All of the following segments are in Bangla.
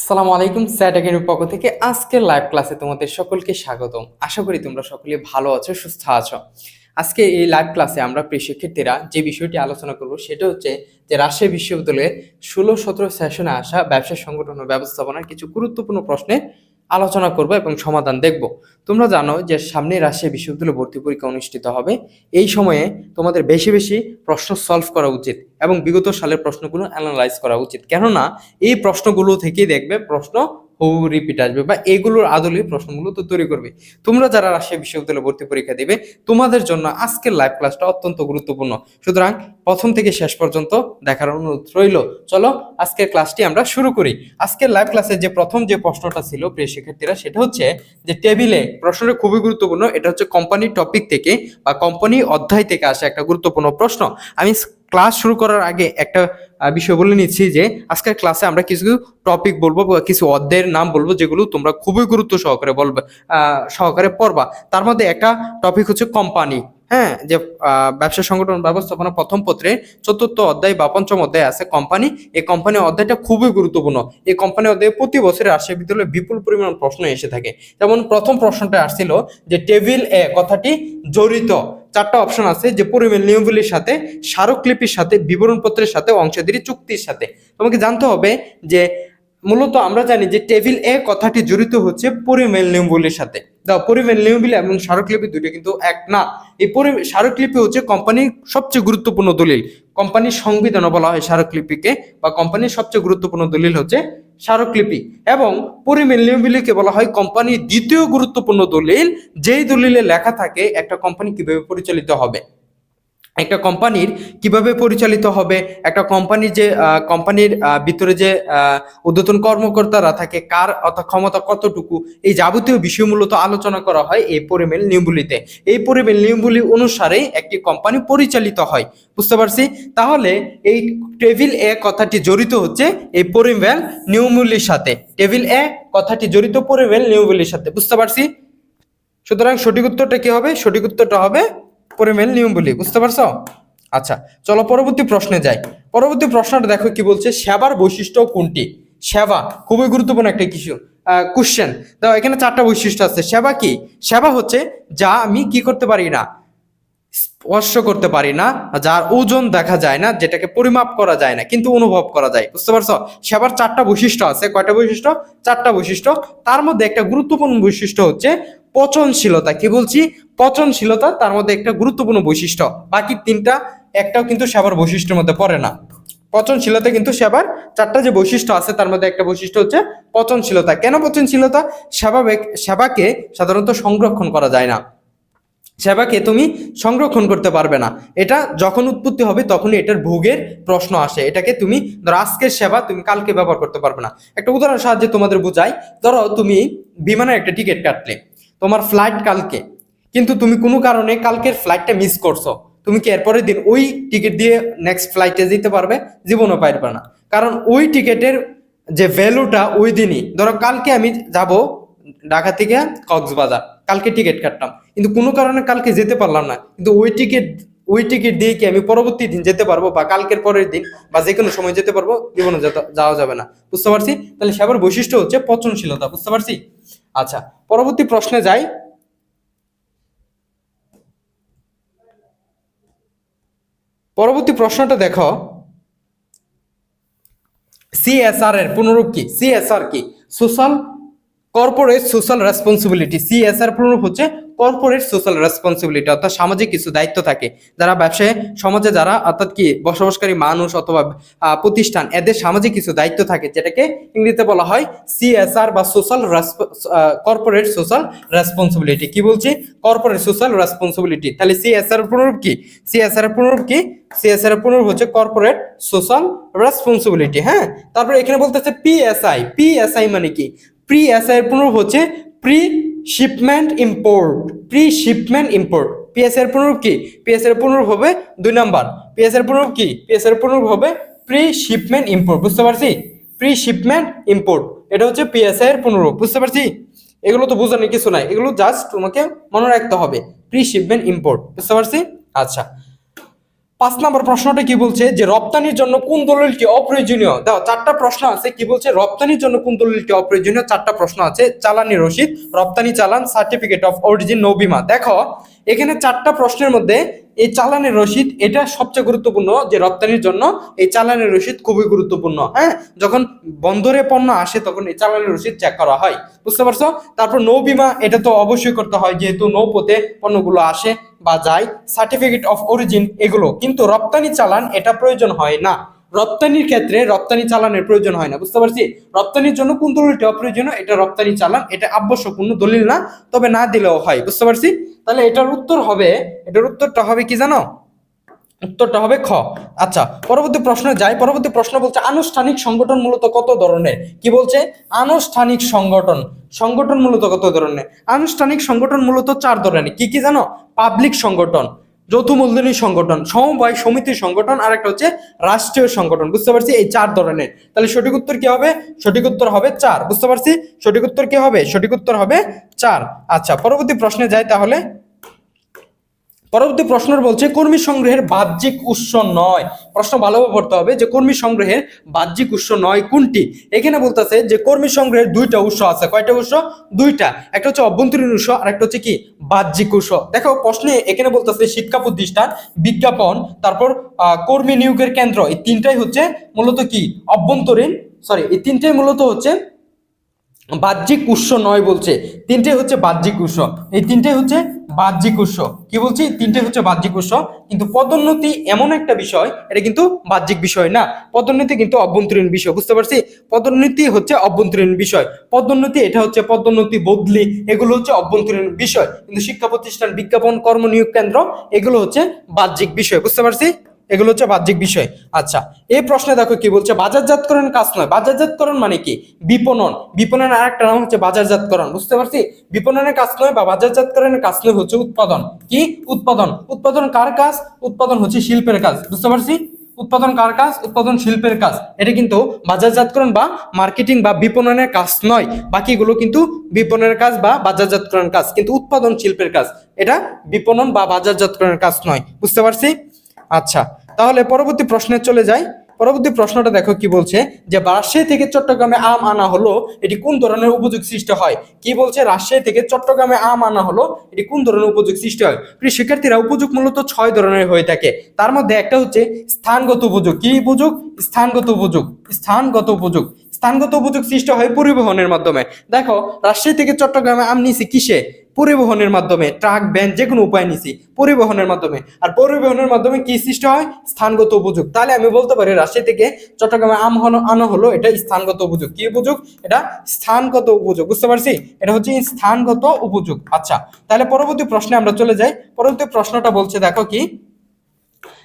আসসালামু আলাইকুম স্যাট একাডেমির পক্ষ থেকে আজকের লাইভ ক্লাসে তোমাদের সকলকে স্বাগতম। আশা করি তোমরা সকলে ভালো আছো, সুস্থ আছো। আজকে এই লাইভ ক্লাসে আমরা শিক্ষার্থীরা যে বিষয়টি আলোচনা করব সেটা হচ্ছে যে রাজশাহী বিশ্ববিদ্যালয়ের ষোলো সতেরো সেশনে আসা ব্যবসা সংগঠন ও ব্যবস্থাপনার কিছু গুরুত্বপূর্ণ প্রশ্নে আলোচনা করব এবং সমাধান দেখব। তোমরা জানো যে সামনে রাজশাহী বিশ্ববিদ্যালয় ভর্তি পরীক্ষা অনুষ্ঠিত হবে। এই সময়ে তোমাদের বেশি বেশি প্রশ্ন সলভ করা উচিত এবং বিগত সালের প্রশ্নগুলো অ্যানালাইজ করা উচিত। কেননা এই প্রশ্নগুলো থেকেই দেখবে প্রশ্ন হু রিপিট আসবে বা এগুলোর আদলে প্রশ্নগুলো তো তৈরি করবে। তোমরা যারা রাজশাহী বিশ্ববিদ্যালয়ে ভর্তি পরীক্ষা দিবে, তোমাদের জন্য আজকের লাইভ ক্লাসটা অত্যন্ত গুরুত্বপূর্ণ। সুতরাং প্রথম থেকে শেষ পর্যন্ত দেখার অনুরোধ রইল। চলো আজকের ক্লাসটি আমরা শুরু করি। আজকের লাইভ ক্লাসে যে প্রথম যে প্রশ্নটা ছিল, প্রিয় শিক্ষার্থীরা, সেটা হচ্ছে যে টেবিলে প্রশ্নটা খুবই গুরুত্বপূর্ণ। এটা হচ্ছে কোম্পানি টপিক থেকে বা কোম্পানি অধ্যায় থেকে আসা একটা গুরুত্বপূর্ণ প্রশ্ন। আমি ক্লাস শুরু করার আগে একটা বিষয় বলে নিচ্ছি যে, আজকের ক্লাসে আমরা কিছু টপিক বলব বা কিছু অধ্যায়ের নাম বলব যেগুলো তোমরা খুবই গুরুত্ব সহকারে বলবে সহকারে পড়বা। তার মধ্যে একটা টপিক হচ্ছে কোম্পানি হ্যাঁ যে ব্যবসা সংগঠন ব্যবস্থাপনা প্রথম পত্রে চতুর্থ অধ্যায় বা পঞ্চম অধ্যায় আছে কোম্পানি এই কোম্পানি অধ্যায়টা খুবই গুরুত্বপূর্ণ। এই কোম্পানি অধ্যায়ে প্রতি বছরে রাজশাহী বিদ্যালয়ে বিপুল পরিমাণ প্রশ্ন এসে থাকে। যেমন প্রথম প্রশ্নটা আসছিল যে টেবিল এ কথাটি জড়িত। চারটা অপশন আছে যে পরিমেল নিয়মগুলির সাথে, স্মারকলিপির সাথে, বিবরণপত্রের সাথে অংশীদারি চুক্তির সাথে। তোমাকে জানতে হবে যে মূলত আমরা জানি যে টেবিল এ কথাটি জড়িত হচ্ছে পরিমেল নিয়মগুলির সাথে। দাও পরিমেল নিয়মগুলি এবং স্মারকলিপি দুটো কিন্তু এক না। এই পরি স্মারকলিপি হচ্ছে কোম্পানির সবচেয়ে গুরুত্বপূর্ণ দলিল। কোম্পানির সংবিধানও বলা হয় স্মারকলিপিকে বা কোম্পানির সবচেয়ে গুরুত্বপূর্ণ দলিল হচ্ছে স্মারকলিপি এবং পরিমেল নিয়মগুলিকে বলা হয় কোম্পানির দ্বিতীয় গুরুত্বপূর্ণ দলিল, যেই দলিলে লেখা থাকে একটা কোম্পানি কীভাবে পরিচালিত হবে। একটা কোম্পানির কীভাবে পরিচালিত হবে, একটা কোম্পানির যে কোম্পানির ভিতরে যে ঊর্ধ্বতন কর্মকর্তারা থাকে, কার অর্থাৎ ক্ষমতা কতটুকু, এই যাবতীয় বিষয় মূলত আলোচনা করা হয় এই পরিমেল নিয়মগুলিতে এই পরিমেল নিয়মগুলি অনুসারে একটি কোম্পানি পরিচালিত হয়। বুঝতে পারছি? তাহলে এই টেবিল এ কথাটি জড়িত হচ্ছে এই পরিমেল নিয়মগুলির সাথে। টেবিল এ কথাটি জড়িত পরিমেল নিয়মগুলির সাথে। বুঝতে পারছি? সুতরাং সঠিক উত্তরটা কি হবে? সঠিক উত্তরটা হবে পরিমেল নিয়মগুলি বুঝতে পারছ? আচ্ছা চলো পরবর্তী প্রশ্নে যাই। পরবর্তী প্রশ্নটা দেখো কি বলছে, সেবার বৈশিষ্ট্য কোনটি? সেবা, খুবই গুরুত্বপূর্ণ একটা কিছু কোশ্চেন দাও, এখানে চারটা বৈশিষ্ট্য আছে। সেবা কি? সেবা হচ্ছে যা আমি কি করতে পারি না, স্পর্শ করতে পারি না, যার ওজন দেখা যায় না, যেটাকে পরিমাপ করা যায় না, কিন্তু অনুভব করা যায়। বুঝতে পারছ? সেবার চারটা বৈশিষ্ট্য আছে। কয়টা বৈশিষ্ট্য? চারটা বৈশিষ্ট্য। তার মধ্যে একটা গুরুত্বপূর্ণ বৈশিষ্ট্য হচ্ছে পচনশীলতা, কি বলছি? পচনশীলতা তার মধ্যে একটা গুরুত্বপূর্ণ বৈশিষ্ট্য। বাকি তিনটা, একটাও কিন্তু সেবার বৈশিষ্ট্যের মধ্যে পড়ে না। পচনশীলতা কিন্তু সেবার চারটা যে বৈশিষ্ট্য আছে, তার মধ্যে একটা বৈশিষ্ট্য হচ্ছে পচনশীলতা। কেন পচনশীলতা? সেবা সেবাকে সাধারণত সংরক্ষণ করা যায় না। সেবাকে তুমি সংরক্ষণ করতে পারবে না। এটা যখন উৎপত্তি হবে, তখনই এটার ভোগের প্রশ্ন আসে। এটাকে তুমি, ধরো আজকের সেবা তুমি কালকে ব্যবহার করতে পারবে না। একটা উদাহরণ সাহায্যে তোমাদের বুঝাই। ধরো তুমি বিমানের একটা টিকিট কাটলে। তোমার ফ্লাইট কালকে। কিন্তু তুমি কোনো কারণে কালকের ফ্লাইটটা মিস করছ। তুমি কি এরপরের দিন ওই টিকিট দিয়ে নেক্সট ফ্লাইটে যেতে পারবে? জীবনও পারবে না। কারণ ওই টিকিটের যে ভ্যালুটা ওই দিনই। ধরো কালকে আমি যাব ঢাকা থেকে কক্সবাজার। কালকে টিকিট কাটলাম কিন্তু কোনো কারণে কালকে যেতে পারলাম না। কিন্তু ওই টিকিট ওই টিকিট দিয়ে কি আমি পরবর্তী দিন যেতে পারব? বা কালকের পরের দিন বা যে কোনো সময় যেতে পারব? জীবনে যাওয়া যাবে না। বুঝতে পারছি? তাহলে সেবার বৈশিষ্ট্য হচ্ছে পচনশীলতা। বুঝতে পারছি? আচ্ছা পরবর্তী প্রশ্নে যাই। পরবর্তী প্রশ্নটা দেখো। সিএসআর এর পুনরূপ কি? সিএসআর কি? Social corporate social responsibility CSR পুনরূপ হচ্ছে কর্পোরেট সোশ্যাল রেসপন্সিবিলিটি অর্থাৎ সামাজিক কিছু দায়িত্ব থাকে। যারা ব্যবসায়, সমাজে যারা, অর্থাৎ কি, বসবাসকারী মানুষ অথবা প্রতিষ্ঠান, এদের সামাজিক কিছু দায়িত্ব থাকে, যেটাকে ইংরেজিতে বলা হয় সিএসআর বা সোশ্যাল কর্পোরেট সোশ্যাল রেসপন্সিবিলিটি কি বলছি? কর্পোরেট সোশ্যাল রেসপন্সিবিলিটি তাহলে সিএসআর পুনরূপ কি? সিএসআর পুনরূপ কি? সিএসআর পুনরূপ হচ্ছে কর্পোরেট সোশ্যাল রেসপন্সিবিলিটি হ্যাঁ? তারপরে এখানে বলতেছে পিএসআই পিএসআই মানে কি? প্রি এসআই এর পুনরূপ হচ্ছে pre shipment import pre shipment import PS এর পুনরূপ কি? পিএস এর পুনরূপ হবে দুই নাম্বার। পিএস এর পুনরূপ কি? পিএস এর পুনরূপ হবে প্রি শিপমেন্ট ইম্পোর্ট বুঝতে পারছি? প্রি শিপমেন্ট ইম্পোর্ট এটা হচ্ছে পিএসআই এর পুনরূপ বুঝতে পারছি? এগুলো তো বোঝানোর কিছু নাই, এগুলো জাস্ট তোমাকে মনে রাখতে হবে প্রি শিপমেন্ট ইম্পোর্ট বুঝতে পারছি? আচ্ছা পাঁচ নম্বর প্রশ্নটা কি বলছে যে রপ্তানির জন্য কোন দলিলটি অপ্রয়োজনীয়? দাও, চারটা প্রশ্ন আছে, কি বলছে? রপ্তানির জন্য কোন দলিলটি অপ্রয়োজনীয়? চারটা প্রশ্ন আছে, চালানি রসিদ, রপ্তানি চালান সার্টিফিকেট অফ অরিজিন নবিমা। দেখো, এখানে চারটা প্রশ্নের মধ্যে এই চালানের রসিদ, এটা সবচেয়ে গুরুত্বপূর্ণ যে রপ্তানির জন্য এই চালানের রসিদ খুবই গুরুত্বপূর্ণ হ্যাঁ? যখন বন্দরে পণ্য আসে, তখন এই চালানের রসিদ চেক করা হয়, বুঝতে পারছ? তারপর নৌ বিমা, এটা তো অবশ্যই করতে হয়, যেহেতু নৌপথে পণ্যগুলো আসে বা যায় সার্টিফিকেট অফ অরিজিন এগুলো, কিন্তু রপ্তানি চালান এটা প্রয়োজন হয় না। রপ্তানির ক্ষেত্রে রপ্তানি চালানের প্রয়োজন হয় না, বুঝতে পারছি? রপ্তানির জন্য কোন দলিলটি অপ্রয়োজনীয়? এটা রপ্তানি চালান, এটা আবশ্যকপূর্ণ দলিল না, তবে না দিলেও হয়, বুঝতে পারছি? তাহলে এটার উত্তর হবে, এটার উত্তরটা হবে কি জানো? উত্তরটা হবে খ। আচ্ছা পরবর্তী প্রশ্ন যাই, পরবর্তী প্রশ্ন বলছে, আনুষ্ঠানিক সংগঠন মূলত কত ধরনের? কি বলছে? আনুষ্ঠানিক সংগঠন সংগঠন মূলত কত ধরনের? আনুষ্ঠানিক সংগঠন মূলত চার ধরনের, কি কি জানো? পাবলিক সংগঠন যৌথ মূলধনী সংগঠন, সমবায় সমিতি সংগঠন আর একটা হচ্ছে রাষ্ট্রীয় সংগঠন। বুঝতে পারছি? এই চার ধরনের। তাহলে সঠিক উত্তর কি হবে? সঠিক উত্তর হবে চার। বুঝতে পারছি? সঠিক উত্তর কি হবে? সঠিক উত্তর হবে চার। আচ্ছা পরবর্তী প্রশ্নে যাই তাহলে। পরবর্তী প্রশ্ন বলছে, কর্মী সংগ্রহের বাহ্যিক উৎস নয়। প্রশ্ন ভালোভাবে পড়তে হবে যে, কর্মী সংগ্রহের বাহ্যিক উৎস নয় কোনটি? এখানে বলতেছে যে, কর্মী সংগ্রহের দুইটা উৎস আছে। কয়টা উৎস? দুইটা। একটা হচ্ছে অভ্যন্তরীণ উৎস, আর একটা হচ্ছে কি? বাহ্যিক উৎস। দেখো, প্রশ্নে এখানে বলতেছে শিক্ষা প্রতিষ্ঠান, বিজ্ঞাপন, তারপর কর্মী নিয়োগের কেন্দ্র। এই তিনটাই হচ্ছে মূলত কি? অভ্যন্তরীণ সরি এই তিনটাই মূলত হচ্ছে বাহ্যিক উৎস নয় বলছে। তিনটে হচ্ছে বাহ্যিক উৎস। এই তিনটে হচ্ছে বাহ্যিক উৎস। কি বলছি? তিনটে হচ্ছে বাহ্যিক উৎস। কিন্তু পদোন্নতি এমন একটা বিষয়, এটা কিন্তু বাহ্যিক বিষয় না। পদোন্নতি কিন্তু অভ্যন্তরীণ বিষয়, বুঝতে পারছি? পদোন্নতি হচ্ছে অভ্যন্তরীণ বিষয়। পদোন্নতি, এটা হচ্ছে পদোন্নতি বদলি, এগুলো হচ্ছে অভ্যন্তরীণ বিষয়। কিন্তু শিক্ষা প্রতিষ্ঠান, বিজ্ঞাপন কর্ম নিয়োগ কেন্দ্র, এগুলো হচ্ছে বাহ্যিক বিষয়, বুঝতে পারছি? এগুলো হচ্ছে বাহ্যিক বিষয়। আচ্ছা এই প্রশ্নে দেখো কি বলছে, বাজারজাতকরণ কাজ নয়। বাজারজাতকরণ মানে কি? বিপণন। বিপণনের আরেকটা নাম হচ্ছে বাজারজাতকরণ। বুঝতে পারছি? বিপণনের কাজ নয় বা বাজারজাতকরণের কাজ নয় হচ্ছে উৎপাদন। কি? উৎপাদন। উৎপাদন কার কাজ? উৎপাদন হচ্ছে শিল্পের কাজ। বুঝতে পারছি? উৎপাদন কার কাজ? উৎপাদন শিল্পের কাজ। এটা কিন্তু বাজারজাতকরণ বা মার্কেটিং বা বিপণনের কাজ নয়। বাকিগুলো কিন্তু বিপণনের কাজ বা বাজারজাতকরণের কাজ। কিন্তু উৎপাদন শিল্পের কাজ। এটা বিপণন বা বাজারজাতকরণের কাজ নয়। বুঝতে পারছি? আচ্ছা তাহলে পরবর্তী প্রশ্নে চলে যাই। পরবর্তী প্রশ্নটা দেখো কি বলছে যে, রাজশাহী থেকে চট্টগ্রামে আম আনা হলো, এটি কোন ধরনের উপযোগ সৃষ্টি হয়? কি বলছে? রাজশাহী থেকে চট্টগ্রামে আম আনা হলো, এটি কোন ধরনের উপযোগ সৃষ্টি হয়? প্রিয় শিক্ষার্থীরা, উপযোগ মূলত ছয় ধরনের হয়ে থাকে। তার মধ্যে একটা হচ্ছে স্থানগত উপযোগ। কি উপযোগ? স্থানগত উপযোগ। স্থানগত উপযোগ। স্থানগত উপযোগ সৃষ্টি হয় পরিবহনের মাধ্যমে। দেখো, রাজশাহী থেকে চট্টগ্রামে আম নিছি কিসে? পরিবহনের মাধ্যমে, ট্রাক, ভ্যান যে কোনো উপায় নিছি, পরিবহনের মাধ্যমে। আর পরিবহনের মাধ্যমে কি সৃষ্টি হয়? স্থানগত উপযোগ তাহলে আমি বলতে পারি, রাজশাহী থেকে চট্টগ্রামে আম হলো, আনা হলো, এটা স্থানগত উপযোগ কি উপযোগ এটা স্থানগত উপযোগ বুঝতে পারছি? এটা হচ্ছে স্থানগত উপযোগ আচ্ছা তাহলে পরবর্তী প্রশ্নে আমরা চলে যাই। পরবর্তী প্রশ্নটা বলছে, দেখো কি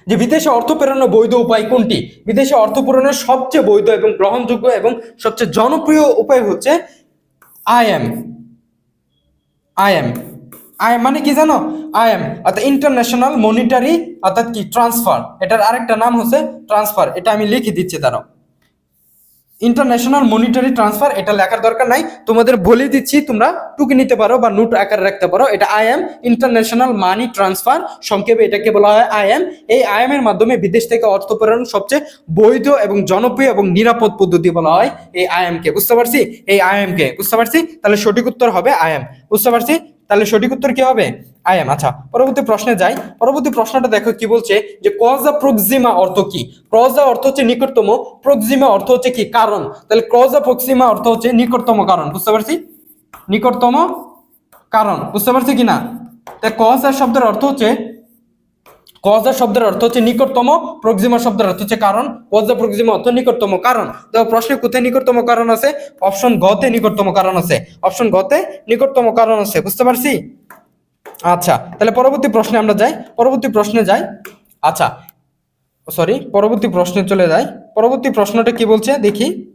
যে বিদেশে অর্থ প্রেরণের বৈধ উপায় কোনটি? বিদেশে অর্থ প্রেরণের সবচেয়ে বৈধ এবং গ্রহণযোগ্য এবং সবচেয়ে জনপ্রিয় উপায় হচ্ছে আইএম আইএম আইএম মানে কি জানো? আইএম অর্থাৎ ইন্টারন্যাশনাল মনিটারি, অর্থাৎ কি? ট্রান্সফার। এটার আরেকটা নাম হচ্ছে ট্রান্সফার। এটা আমি লিখে দিচ্ছি, দাঁড়াও। ইন্টারন্যাশনাল মনিটারি ট্রান্সফার এটা লেখার দরকার নাই। তোমাদের বলে দিচ্ছি, তোমরা টুকে নিতে পারো বা নোট আকারে রাখতে পারো। এটা আইএম ইন্টারন্যাশনাল মানি ট্রান্সফার সংক্ষেপে এটাকে বলা হয় আইএম এই আইএম এর মাধ্যমে বিদেশ থেকে অর্থ প্রেরণ সবচেয়ে বৈধ এবং জনপ্রিয় এবং নিরাপদ পদ্ধতি বলা হয় এই আইএম কে। বুঝতে পারছি? এই আইএম কে। বুঝতে পারছি? তাহলে সঠিক উত্তর হবে আইএম বুঝতে পারছি? তাহলে সঠিক উত্তর কি হবে? আই এম আচ্ছা পরবর্তী প্রশ্নে যাই। পরবর্তী প্রশ্নটা দেখো কি বলছে যে কজা প্রক্সিমা অর্থ কি? ক্রজা অর্থ হচ্ছে নিকটতম, প্রক্সিমা অর্থ হচ্ছে কি? কারণ। তাহলে ক্রজা প্রক্সিমা অর্থ হচ্ছে নিকটতম কারণ, বুঝতে পারছি? নিকটতম কারণ, বুঝতে পারছি কিনা না? কজ আর শব্দের অর্থ হচ্ছে কজা শব্দের অর্থ হচ্ছে নিকটতম, প্রক্সিমা শব্দের অর্থ হচ্ছে কারণ, কজা, প্রক্সিমা অর্থ নিকটতম কারণ। তো প্রশ্নে, কোথায় নিকটতম কারণ আছে? অপশন গতে নিকটতম কারণ আছে। অপশন গতে নিকটতম কারণ আছে, বুঝতে পারছি? আচ্ছা তাহলে পরবর্তী প্রশ্নে আমরা যাই। পরবর্তী প্রশ্নে যাই। আচ্ছা সরি পরবর্তী প্রশ্নে চলে যাই। পরবর্তী প্রশ্নটা কি বলছে? দেখি।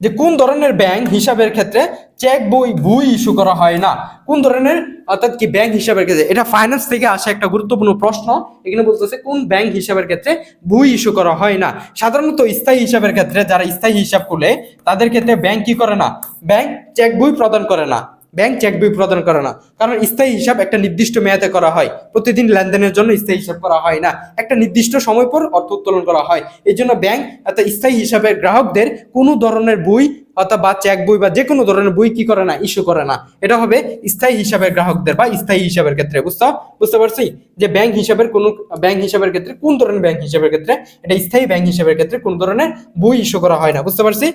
যে কোন ধরনের ব্যাংক হিসাবের ক্ষেত্রে চেক বই বই ইস্যু করা হয় না? কোন ধরনের অর্থাৎ কি ব্যাংক হিসাবের ক্ষেত্রে? এটা ফাইন্যান্স থেকে আসা একটা গুরুত্বপূর্ণ প্রশ্ন। এখানে বলতেছে, কোন ব্যাংক হিসাবের ক্ষেত্রে বই ইস্যু করা হয় না? সাধারণত স্থায়ী হিসাবের ক্ষেত্রে যারা স্থায়ী হিসাব খুলে তাদের ক্ষেত্রে ব্যাংক কি করে না? ব্যাংক চেক বই প্রদান করে না। ব্যাংক চেক বই প্রদান করে না। কারণ স্থায়ী হিসাব একটা নির্দিষ্ট মেয়াদে করা হয়। প্রতিদিন লেনদেনের জন্য স্থায়ী হিসাব করা হয় না। একটা নির্দিষ্ট সময় পর অর্থ উত্তোলন করা হয়। এই জন্য ব্যাংক অর্থাৎ স্থায়ী হিসাবের গ্রাহকদের কোনো ধরনের বই অর্থাৎ বা চেক বই বা যে কোনো ধরনের বই কি করে না ইস্যু করে না। এটা হবে স্থায়ী হিসাবের গ্রাহকদের বা স্থায়ী হিসাবের ক্ষেত্রে বুঝতে বুঝতে পারছি? যে ব্যাংক হিসাবের কোন ব্যাংক হিসাবের ক্ষেত্রে, কোন ধরনের ব্যাংক হিসাবের ক্ষেত্রে, এটা স্থায়ী ব্যাংক হিসাবের ক্ষেত্রে কোন ধরনের বই ইস্যু করা হয় না, বুঝতে পারছি?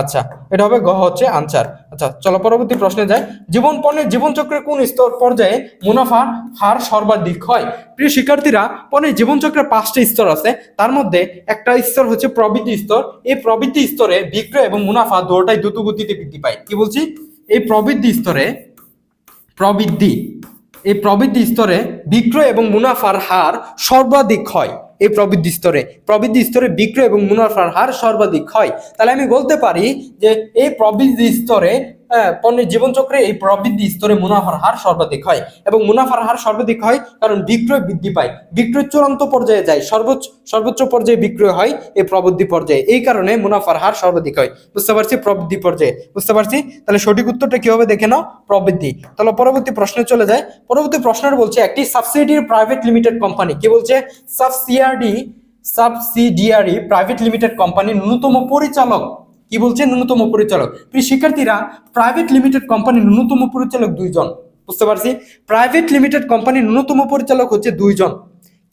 আচ্ছা এটা হবে গ হচ্ছে আনসার আচ্ছা চলো পরবর্তী প্রশ্নে যাই। জীবন পণ্যের জীবনচক্রের কোন স্তর পর্যায়ে মুনাফার হার সর্বাধিক হয়? প্রিয় শিক্ষার্থীরা, পণ্যের জীবনচক্রের পাঁচটা স্তর আছে। তার মধ্যে একটা স্তর হচ্ছে প্রবৃদ্ধি স্তর। এই প্রবৃদ্ধি স্তরে বিক্রয় এবং মুনাফা দুটোটাই দ্রুত গতিতে বৃদ্ধি পায়। কি বলছি? এই প্রবৃদ্ধি স্তরে প্রবৃদ্ধি এই প্রবৃদ্ধি স্তরে বিক্রয় এবং মুনাফার হার সর্বাধিক হয়। এই প্রবৃদ্ধি স্তরে প্রবৃদ্ধি স্তরে বিক্রয় এবং মুনাফার হার সর্বাধিক হয়। তাহলে আমি বলতে পারি যে এই প্রবৃদ্ধি স্তরে পণ্যের জীবনচক্রে এই প্রবৃদ্ধি স্তরে মুনাফার হার সর্বাধিক হয় এবং মুনাফার হার সর্বাধিক হয় কারণ বিক্রয় বৃদ্ধি পায়। বিক্রয় চূড়ান্ত পর্যায়ে যায়, সর্বোচ্চ সর্বোচ্চ পর্যায়ে বিক্রয় হয় এই প্রবৃদ্ধি পর্যায়ে। এই কারণে মুনাফার হার সর্বাধিক হয়। বুঝতে পারছি প্রবৃদ্ধি পর্যায়ে? বুঝতে পারছি? তাহলে সঠিক উত্তরটা কি হবে? দেখে নাও, প্রবৃদ্ধি। তাহলে পরবর্তী প্রশ্নে চলে যায়। পরবর্তী প্রশ্নের বলছে, একটি সাবসিডিয়ারি প্রাইভেট লিমিটেড কোম্পানি, কি বলছে? সাবসিআরডি সাবসিডিয়ারি প্রাইভেট লিমিটেড কোম্পানির ন্যূনতম পরিচালক। কি বলছে ন্যূনতম পরিচালক। প্রিয় শিক্ষার্থীরা প্রাইভেট লিমিটেড কোম্পানির ন্যূনতম পরিচালক দুইজন। বুঝতে পারছি? প্রাইভেট লিমিটেড কোম্পানির ন্যূনতম পরিচালক হচ্ছে দুইজন।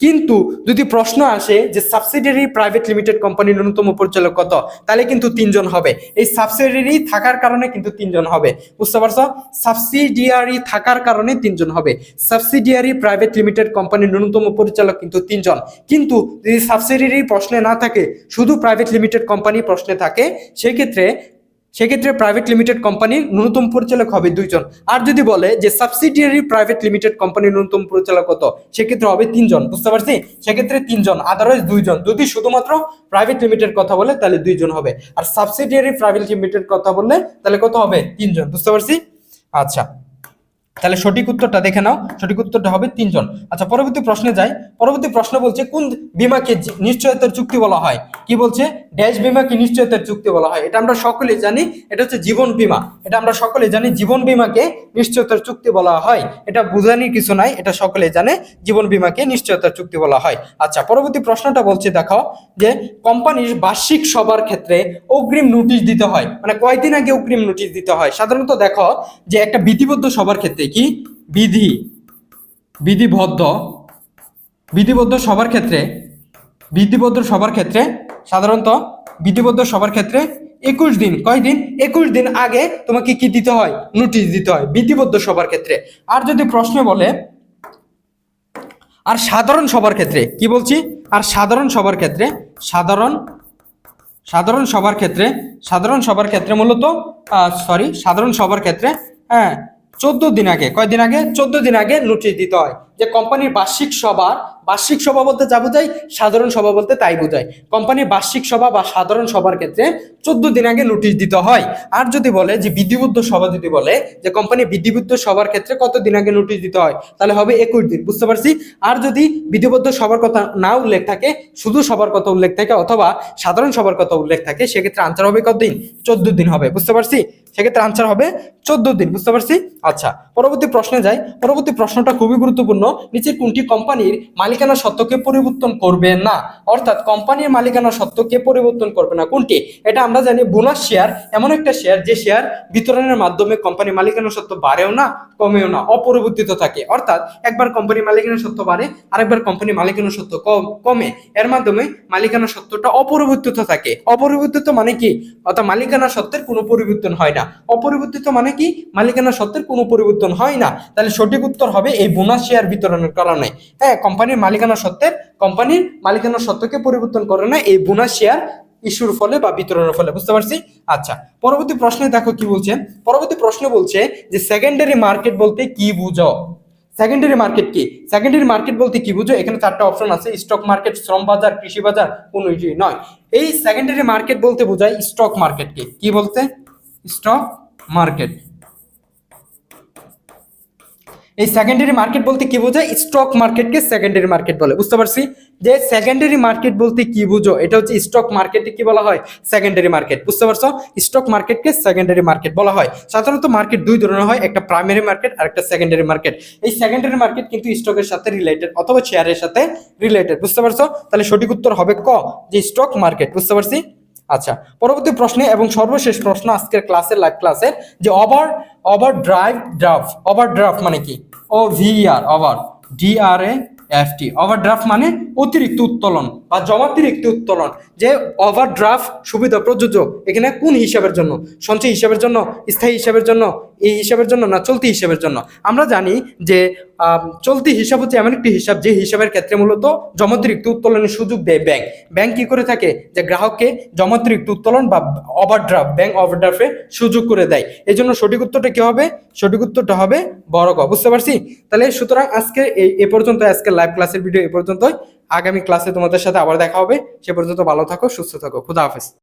কিন্তু যদি প্রশ্ন আসে যে সাবসিডিয়ারি প্রাইভেট লিমিটেড কোম্পানির ন্যূনতম পরিচালক কত, তাহলে কিন্তু তিনজন হবে। এই সাবসিডিয়ারি থাকার কারণে কিন্তু তিনজন হবে। বুঝতে পারছ? সাবসিডিয়ারি থাকার কারণে তিনজন হবে। সাবসিডিয়ারি প্রাইভেট লিমিটেড কোম্পানির ন্যূনতম পরিচালক কিন্তু তিনজন। কিন্তু যদি সাবসিডিয়ারি প্রশ্নে না থাকে, শুধু প্রাইভেট লিমিটেড কোম্পানি প্রশ্নে থাকে, সেক্ষেত্রে সেক্ষেত্রে প্রাইভেট লিমিটেড কোম্পানির ন্যূনতম পরিচালক হবে দুইজন। আর যদি বলে যে সাবসিডিয়ারি প্রাইভেট লিমিটেড কোম্পানির ন্যূনতম পরিচালক কত? সেক্ষেত্রে হবে তিনজন, বুঝতে পারছি? সেক্ষেত্রে তিনজন আদারওয়াইজ দুইজন। যদি শুধুমাত্র প্রাইভেট লিমিটেড কথা বলে, তাহলে দুইজন হবে। আর সাবসিডিয়ারি প্রাইভেট লিমিটেড কথা বললে, তাহলে কত হবে? তিনজন, বুঝতে পারছি? আচ্ছা। তাহলে সঠিক উত্তরটা দেখে নাও। সঠিক উত্তরটা হবে তিনজন। আচ্ছা পরবর্তী প্রশ্নে যাই। পরবর্তী প্রশ্ন বলছে, কোন বিমাকে নিশ্চয়তার চুক্তি বলা হয়? কি বলছে? ড্যাশ বিমাকে নিশ্চয়তার চুক্তি বলা হয়। এটা আমরা সকলে জানি, এটা হচ্ছে জীবন বীমা। এটা আমরা সকলে জানি, জীবন বীমাকে নিশ্চয়তার চুক্তি বলা হয়। এটা বুঝানির কিছু নাই, এটা সকলে জানে, জীবন বীমাকে নিশ্চয়তার চুক্তি বলা হয়। আচ্ছা পরবর্তী প্রশ্নটা বলছে, দেখো, যে কোম্পানির বার্ষিক সবার ক্ষেত্রে অগ্রিম নোটিশ দিতে হয়। মানে কয়দিন আগে অগ্রিম নোটিশ দিতে হয়? সাধারণত দেখো, যে একটা বিধিবদ্ধ সবার ক্ষেত্রে কি? বিধি। বিধিবদ্ধ। বিধিবদ্ধ সবার ক্ষেত্রে, বিধিবদ্ধ সবার ক্ষেত্রে, সাধারণত বিধিবদ্ধ সবার ক্ষেত্রে একুশ দিন। কয় দিন? একুশ দিন আগে তোমাকে কি দিতে হয়? নোটিশ দিতে হয়, বিধিবদ্ধ সবার ক্ষেত্রে। আর যদি প্রশ্ন বলে, আর সাধারণ সবার ক্ষেত্রে, কি বলছি? আর সাধারণ সবার ক্ষেত্রে, সাধারণ সাধারণ সবার ক্ষেত্রে, সাধারণ সবার ক্ষেত্রে মূলত সরি সাধারণ সবার ক্ষেত্রে হ্যাঁ চোদ্দ দিন আগে কয়দিন আগে? চোদ্দ দিন আগে নোটিশ দিতে হয়। যে কোম্পানির বার্ষিক সভা বার্ষিক সভা বলতে যা বোঝায়, সাধারণ সভা বলতে তাই বোঝায়। কোম্পানির বার্ষিক সভা বা সাধারণ সভার ক্ষেত্রে চোদ্দ দিন আগে নোটিশ দিতে হয়। আর যদি বলে যে বিধিবদ্ধ সভা যদি বলে, যে কোম্পানি বিধিবদ্ধ সভার ক্ষেত্রে কত দিন আগে নোটিশ দিতে হয়, তাহলে হবে একুশ দিন, বুঝতে পারছি? আর যদি বিধিবদ্ধ সভার কথা না উল্লেখ থাকে, শুধু সবার কথা উল্লেখ থাকে অথবা সাধারণ সবার কথা উল্লেখ থাকে, সেক্ষেত্রে আনসার হবে কত দিন? চোদ্দ দিন হবে, বুঝতে পারছি? সেক্ষেত্রে আনসার হবে চোদ্দ দিন, বুঝতে পারছি? আচ্ছা পরবর্তী প্রশ্নে যাই। পরবর্তী প্রশ্নটা খুবই গুরুত্বপূর্ণ। নিচে কোনটি কোম্পানির মালিকানা সত্ত্বকে পরিবর্তন করবে না? অর্থাৎ কোম্পানির মালিকানা সত্ত্বকে পরিবর্তন করবে না। কোনটি? এটা আমরা জানি বোনাস শেয়ার। এমন একটা শেয়ার যে শেয়ার বিতরণের মাধ্যমে কোম্পানির মালিকানা সত্ত্ব বাড়েও না, কমেও না, অপরিবর্তিত থাকে। অর্থাৎ একবার কোম্পানির মালিকানা সত্ত্ব বাড়ে, আরেকবার কোম্পানির মালিকানা সত্ত্ব কমে এর মাধ্যমে মালিকানা সত্ত্বটা অপরিবর্তিত থাকে। অপরিবর্তিত মানে কি? অর্থাৎ মালিকানা সত্ত্বের কোনো পরিবর্তন হয় না। অপরিবর্তিত মানে কি? মালিকানা সত্ত্বের কোনো পরিবর্তন হয় না। তাহলে সঠিক উত্তর হবে এই বোনাস শেয়ার বিতরণের কারণে। হ্যাঁ কোম্পানির মালিকানা সত্ত্বের কোম্পানির মালিকানা সত্ত্বকে পরিবর্তন করে না এই বোনাস শেয়ার ইস্যুর ফলে বা বিতরণের ফলে, বুঝতে পারছি? আচ্ছা পরবর্তী প্রশ্নে দেখো কি বলছে? পরবর্তী প্রশ্ন বলছে যে সেকেন্ডারি মার্কেট বলতে কি বুঝো? সেকেন্ডারি মার্কেট কি? সেকেন্ডারি মার্কেট বলতে কি বুঝো? এখানে চারটা অপশন আছে স্টক মার্কেট শ্রম বাজার, কৃষি বাজার, কোনো নয়। এই সেকেন্ডারি মার্কেট বলতে বোঝায় স্টক মার্কেটকে কি। বলতে স্টক মার্কেট এই সেকেন্ডারি মার্কেট বলতে কি বোঝায়? স্টক মার্কেটকে সেকেন্ডারি মার্কেট বলে। বুঝতে পারছি? যে সেকেন্ডারি মার্কেট বলতে কি বুঝো? এটা হচ্ছে স্টক মার্কেটে কি বলা হয়? সেকেন্ডারি মার্কেট বুঝতে পারছ? স্টক মার্কেটকে সেকেন্ডারি মার্কেট বলা হয়। সাধারণত মার্কেট দুই ধরনের হয়, একটা প্রাইমারি মার্কেট আর একটা সেকেন্ডারি মার্কেট এই সেকেন্ডারি মার্কেট কিন্তু স্টকের সাথে রিলেটেড অথবা শেয়ারের সাথে রিলেটেড বুঝতে পারছ? তাহলে সঠিক উত্তর হবে ক? যে স্টক মার্কেট বুঝতে পারছি? আচ্ছা পরবর্তী প্রশ্নে এবং সর্বশেষ প্রশ্ন আজকের ক্লাসের লাইভ ক্লাসের যে over over drive draft over draft মানে কি O V R over D R A F T overdraft মানে অতিরিক্ত উত্তোলন বা জমাতিরিক্ত উত্তোলন, যে ওভারড্রাফট সুবিধা প্রযোজ্য এখানে কোন হিসাবের জন্য? সঞ্চয় হিসাবের জন্য, স্থায়ী হিসাবের জন্য এই হিসাবের জন্য না, চলতি হিসাবের জন্য। আমরা জানি যে চলতি হিসাব হচ্ছে এমন একটি হিসাব যে হিসাবের ক্ষেত্রে মূলত জমাতিরিক্ত উত্তোলনের সুযোগ দেয় ব্যাংক ব্যাংক কি করে থাকে? যে গ্রাহককে জমাতিরিক্ত উত্তোলন বা ওভারড্রাফট ব্যাংক ওভারড্রাফটে সুযোগ করে দেয়। এই জন্য সঠিক উত্তরটা কি হবে? সঠিক উত্তরটা হবে বড় ক। বুঝতে পারছি? তাহলে সুতরাং আজকে এই, এ পর্যন্ত আজকে লাইভ ক্লাসের ভিডিও এ পর্যন্তই। আগামী ক্লাসে তোমাদের সাথে আবার দেখা হবে। সে পর্যন্ত ভালো থাকো, সুস্থ থাকো। খুদা হাফেজ।